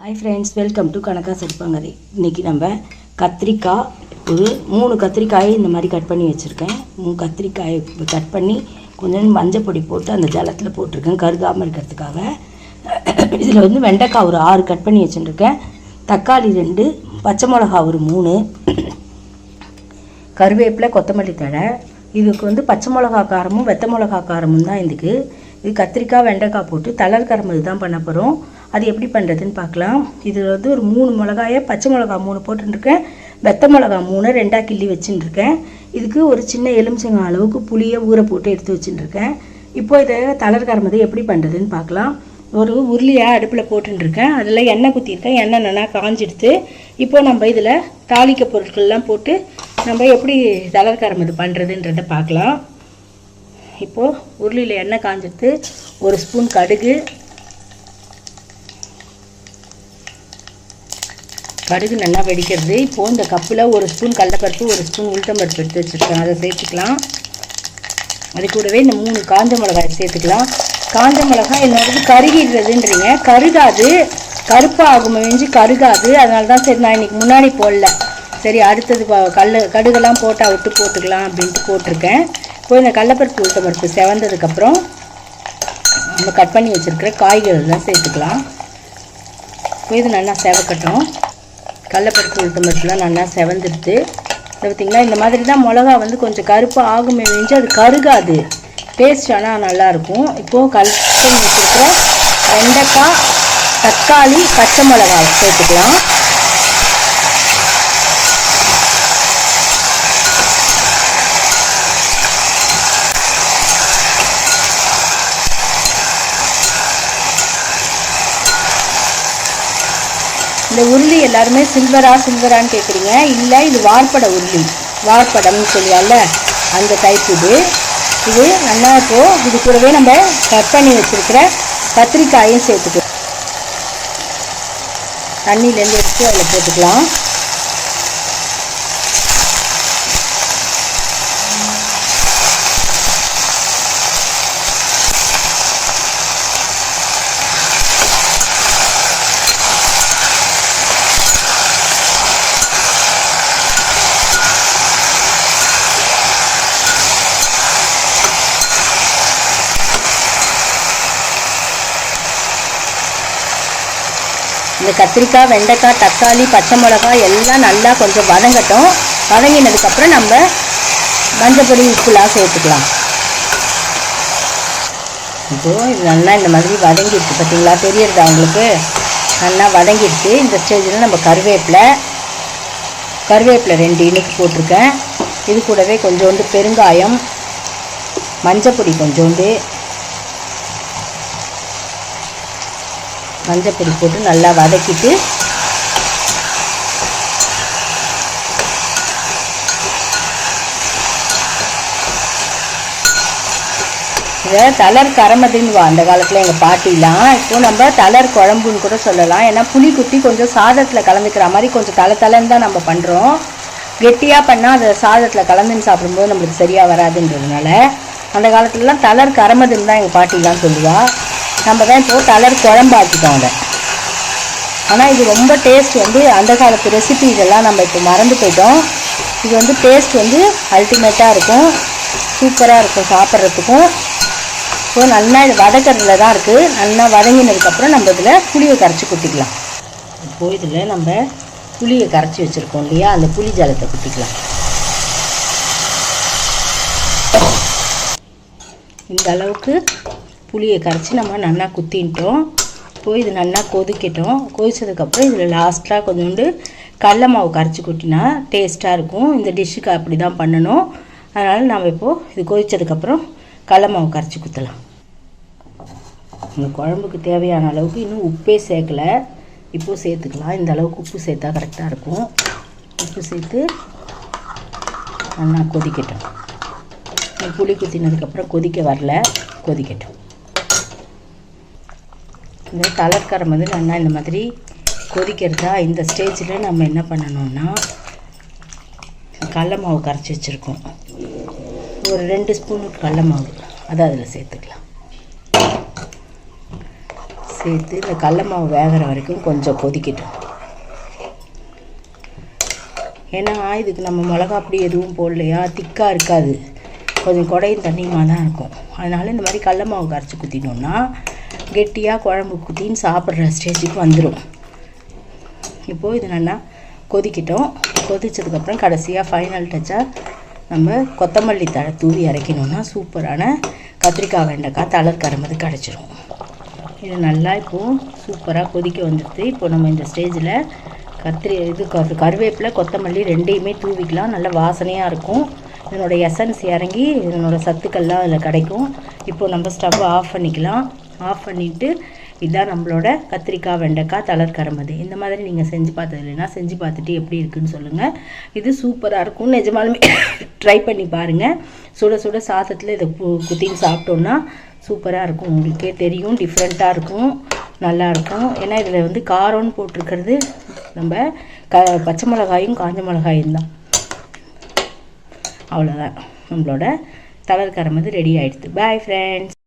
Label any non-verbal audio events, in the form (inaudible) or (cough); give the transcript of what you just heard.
Hi friends welcome to கணக்கா செடுப்பாங்கரை இன்றைக்கி நம்ம கத்திரிக்காய் ஒரு மூணு கத்திரிக்காயை இந்த மாதிரி கட் பண்ணி வச்சுருக்கேன். மூணு கத்திரிக்காயை கட் பண்ணி கொஞ்சம் மஞ்சள் பொடி போட்டு அந்த ஜலத்தில் போட்டிருக்கேன் கருகாமல் இருக்கிறதுக்காக. இதில் வந்து வெண்டைக்காய் ஒரு ஆறு கட் பண்ணி வச்சுருக்கேன். தக்காளி ரெண்டு பச்சை மிளகா ஒரு மூணு கருவேப்பிலை கொத்தமல்லி தழை. இதுக்கு வந்து பச்சை மிளகா காரமும் வெத்த மிளகா காரமும் தான் இதுக்கு. இது கத்திரிக்காய் வெண்டைக்காய் போட்டு தளர் கரம்பு தான் பண்ண போகிறோம் அது எப்படி பண்ணுறதுன்னு பார்க்கலாம். இது வந்து ஒரு மூணு மிளகாயை பச்சை மிளகா மூணு போட்டுருக்கேன் வெத்த மிளகா மூணு ரெண்டாக கிள்ளி வச்சுட்டுருக்கேன் இதுக்கு ஒரு சின்ன எலுமிச்சங்காய் அளவுக்கு புளியை ஊற போட்டு எடுத்து வச்சுட்டுருக்கேன் இப்போ இதை தளர் கரம்பு எப்படி பண்ணுறதுன்னு பார்க்கலாம். ஒரு உருளியாக அடுப்பில் போட்டுருக்கேன் அதில் எண்ணெய் குத்திருக்கேன் எண்ணெய் நல்லா காஞ்சிடுத்து இப்போ நம்ம இதில் தாளிக்க பொருட்கள்லாம் போட்டு நம்ம எப்படி தளர் கரம்பு பண்ணுறதுன்றதை பார்க்கலாம். இப்போது உருளியில் எண்ணெய் காஞ்சிடுத்து ஒரு ஸ்பூன் கடுகு. கடுகு நல்லா வெடிக்கிறது. இப்போது இந்த கப்பில் ஒரு ஸ்பூன் கடலப்பருப்பு ஒரு ஸ்பூன் உளுத்தம்பருப்பு எடுத்து வச்சுருக்கேன். அதை சேர்த்துக்கலாம். அது கூடவே இந்த மூணு காஞ்ச மிளகாய் சேர்த்துக்கலாம். காஞ்ச மிளகாய் என்னோடது கருகிடுறதுன்றீங்க. கருகாது. கருப்பாகும் மிஞ்சி கருகாது. அதனால தான் சரி நான் இன்னைக்கு முன்னாடி போடல. சரி அடுத்தது கல் கடுகெல்லாம் போட்டால் விட்டு போட்டுக்கலாம் அப்படின்ட்டு போட்டிருக்கேன். இப்போ இந்த கடலப்பருப்பு உளுத்தம்பருப்பு செவந்ததுக்கப்புறம் நம்ம கட் பண்ணி வச்சுருக்கிற காய்கறிலாம் சேர்த்துக்கலாம். இப்போ இது நல்லா செவக்கட்டும். கடலப்பருப்பு உளுத்தம்பருப்புலாம் நல்லா செவந்துடுது இது பார்த்திங்களா? இந்த மாதிரி தான் மிளகா வந்து கொஞ்சம் கருப்பாக ஆகுமே வெஞ்சு அது கருகாது. டேஸ்ட் ஆனால் நல்லாயிருக்கும். இப்போது கல் பண்ணி வச்சுருக்கிற வெண்டைக்காய் தக்காளி பச்சை மிளகா சேர்த்துக்கலாம். இந்த உருளி எல்லாருமே சில்வரா சில்வரான்னு கேட்குறீங்க இல்லை இது வார்ப்பட உருளி. வார்ப்படம்னு சொல்லுவாள்ல அந்த டைப் இது. இது நல்லா இப்போ இது கூடவே நம்ம கட் பண்ணி வச்சுருக்கிற கத்திரிக்காயும் சேர்த்துக்கலாம். தண்ணியிலேருந்து எடுத்து அதில் போட்டுக்கலாம். இந்த கத்திரிக்காய் வெண்டைக்காய் தக்காளி பச்சை மிளகாய் எல்லாம் நல்லா கொஞ்சம் வதங்கட்டும். வதங்கினதுக்கப்புறம் நம்ம மஞ்சப்பொடி உப்புலாம் சேர்த்துக்கலாம். இப்போது இது நல்லா இந்த மாதிரி வதங்கிடுச்சு. பார்த்தீங்களா? தெரியறதா உங்களுக்கு? நல்லா வதங்கிடுச்சு. இந்த ஸ்டேஜில் நம்ம கருவேப்பிலை கருவேப்பிலை ரெண்டு இனிக்கு போட்டிருக்கேன். இது கூடவே கொஞ்சோண்டு பெருங்காயம் மஞ்சப்பொடி கொஞ்சோண்டு மஞ்சப்பொடி போட்டு நல்லா வதக்கிட்டு இதை தளர் கரமதுன்னு அந்த காலத்தில் எங்கள் பாட்டிலாம் இப்போ நம்ம தளர் குழம்புன்னு கூட சொல்லலாம். ஏன்னா புளி குத்தி கொஞ்சம் சாதத்தில் கலந்துக்கிற மாதிரி கொஞ்சம் தலை தலைன்னு தான் நம்ம பண்ணுறோம் கெட்டியாக பண்ணால் அதை சாதத்தில் கலந்துன்னு சாப்பிடும்போது நம்மளுக்கு சரியாக வராதுன்றதுனால அந்த காலத்துலலாம் தளர் கரமதுன்னு தான் எங்கள் பாட்டிலாம் சொல்லுவா. நம்ம தான் இப்போது தளர் குழம்பாக்கிட்டோம் அதை. ஆனால் இது ரொம்ப டேஸ்ட் வந்து அந்த காலத்து ரெசிபி இதெல்லாம் நம்ம இப்போ மறந்து போயிட்டோம். இது வந்து டேஸ்ட் வந்து அல்டிமேட்டாக இருக்கும். சூப்பராக இருக்கும் சாப்பிட்றதுக்கும். ஸோ நல்லா இது வதக்கறதுல தான் இருக்குது நல்லா வதங்கினதுக்கப்புறம் நம்ம இதில் புளியை கரைச்சி குத்திக்கலாம் இப்போ இதில் நம்ம புளியை கரைச்சி வச்சுருக்கோம் இல்லையா? அந்த புளி ஜலத்தை குத்திக்கலாம் இந்த அளவுக்கு புளியை கரைச்சி நம்ம நல்லா குத்தின்ட்டோம். போய் இது நல்லா கொதிக்கட்டும். கொதித்ததுக்கப்புறம் இதில் லாஸ்ட்டாக கொஞ்சோண்டு கடல மாவு கரைச்சி கொட்டினா டேஸ்ட்டாக இருக்கும். இந்த டிஷ்ஷுக்கு அப்படி தான் பண்ணணும். அதனால் நம்ம இப்போது இது கொதித்ததுக்கப்புறம் கடல மாவு கரைச்சி குத்தலாம். இந்த குழம்புக்கு தேவையான அளவுக்கு இன்னும் உப்பே சேர்க்கல. இப்போ சேர்த்துக்கலாம். இந்த அளவுக்கு உப்பு சேர்த்தா கரெக்டாக இருக்கும். உப்பு சேர்த்து நல்லா கொதிக்கட்டும். புளி குத்தினதுக்கப்புறம் கொதிக்க வரல. கொதிக்கட்டும். இந்த தளர்க்கரம் வந்து நல்லா இந்த மாதிரி கொதிக்கிறதா இந்த ஸ்டேஜில் நம்ம என்ன பண்ணணும்னா கடல மாவு கரைச்சி வச்சுருக்கோம். ஒரு ரெண்டு ஸ்பூன் கடல மாவு. அதை அதில் சேர்த்துக்கலாம். சேர்த்து இந்த கடல மாவு வேகிற வரைக்கும் கொஞ்சம் கொதிக்கட்டும். ஏன்னா இதுக்கு நம்ம மிளகா அப்படி எதுவும் போடலையா? திக்காக இருக்காது. கொஞ்சம் குடையும் தண்ணியுமாக தான் இருக்கும். அதனால் இந்த மாதிரி கடல மாவு கரைச்சி குத்தினோம்னா கெட்டியாக குழம்பு குத்தின்னு சாப்பிட்ற ஸ்டேஜுக்கு வந்துடும் இப்போது இது நல்லா கொதிக்கிட்டோம். கொதித்ததுக்கப்புறம் கடைசியாக ஃபைனல் டச்சாக நம்ம கொத்தமல்லி தழை தூவி இறக்கணுன்னா சூப்பரான கத்திரிக்காய் வெண்டைக்காய் தளர் கரம்பது கிடச்சிரும். இது நல்லா இப்போது சூப்பராக கொதிக்க வந்துடுது. இப்போ நம்ம இந்த ஸ்டேஜில் கத்திரி இது கரு கருவேப்பிலை கொத்தமல்லி ரெண்டையுமே தூவிக்கலாம். நல்ல வாசனையாக இருக்கும். இதனோட எசன்ஸ் இறங்கி இதனோட சத்துக்கள்லாம் அதில் கிடைக்கும். இப்போ நம்ம ஸ்டவ் ஆஃப் பண்ணிக்கலாம். ஆஃப் பண்ணிவிட்டு இதுதான் நம்மளோட கத்திரிக்காய் வெண்டைக்காய் தளர் கரமது இந்த மாதிரி நீங்கள் செஞ்சு பார்த்தது இல்லைன்னா செஞ்சு பார்த்துட்டு எப்படி இருக்குன்னு சொல்லுங்கள் இது சூப்பராக இருக்கும். நிஜமாலுமே (coughs) ட்ரை பண்ணி பாருங்கள் சுட சுட சாதத்தில் இதை குத்தின்னு சாப்பிட்டோன்னா சூப்பராக இருக்கும். உங்களுக்கே தெரியும். டிஃப்ரெண்ட்டாக இருக்கும். நல்லாயிருக்கும் ஏன்னா இதில் வந்து காரம்னு போட்டிருக்கிறது நம்ம க பச்சை மிளகாயும் காஞ்ச மிளகாயும் தான். அவ்வளோதான் நம்மளோட தளர் கரமது ரெடி ஆகிடுது பாய் ஃப்ரெண்ட்ஸ்